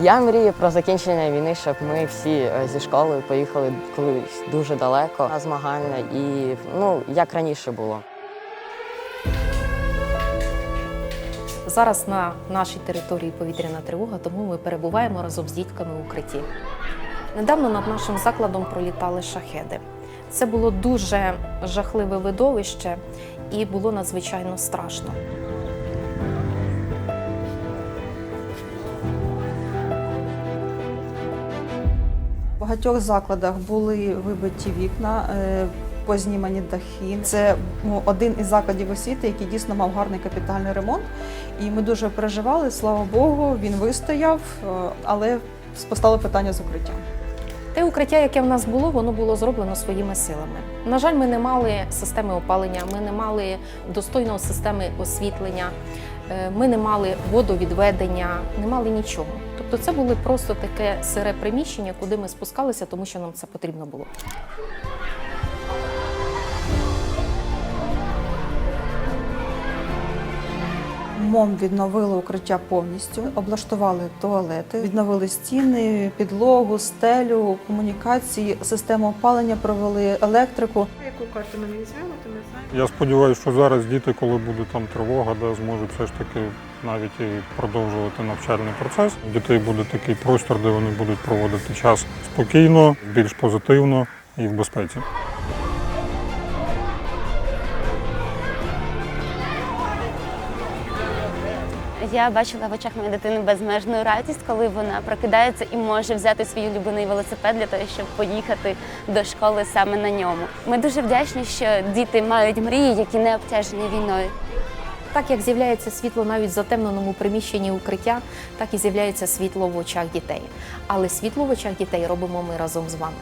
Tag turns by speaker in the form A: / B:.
A: Я мрію про закінчення війни, щоб ми всі е, зі школи поїхали колись дуже далеко на змагання і ну як раніше було.
B: Зараз на нашій території повітряна тривога, тому ми перебуваємо разом з дітками в укритті. Недавно над нашим закладом пролітали шахеди. Це було дуже жахливе видовище і було надзвичайно страшно.
C: Багатьох закладах були вибиті вікна, е, познімані дахи. Це ну, один із закладів освіти, який дійсно мав гарний капітальний ремонт. І ми дуже переживали. Слава Богу, він вистояв, е, але постало питання з укриттям.
B: Те укриття, яке в нас було, воно було зроблено своїми силами. На жаль, ми не мали системи опалення, ми не мали достойної системи освітлення, е, ми не мали водовідведення, не мали нічого. Тобто це було просто таке сире приміщення, куди ми спускалися, тому що нам це потрібно було.
C: МОМ відновили укриття повністю, облаштували туалети, відновили стіни, підлогу, стелю, комунікації, систему опалення провели електрику.
D: Яку карту ми не візьмемо, то ми знаємо.
E: Я сподіваюся, що зараз діти, коли буде там тривога, да, зможуть все ж таки навіть і продовжувати навчальний процес. У дітей буде такий простір, де вони будуть проводити час спокійно, більш позитивно і в безпеці.
F: Я бачила в очах моєї дитини безмежну радість, коли вона прокидається і може взяти свій улюблений велосипед для того, щоб поїхати до школи саме на ньому. Ми дуже вдячні, що діти мають мрії, які не обтяжені війною.
B: Так як з'являється світло навіть в затемненому приміщенні укриття, так і з'являється світло в очах дітей. Але світло в очах дітей робимо ми разом з вами.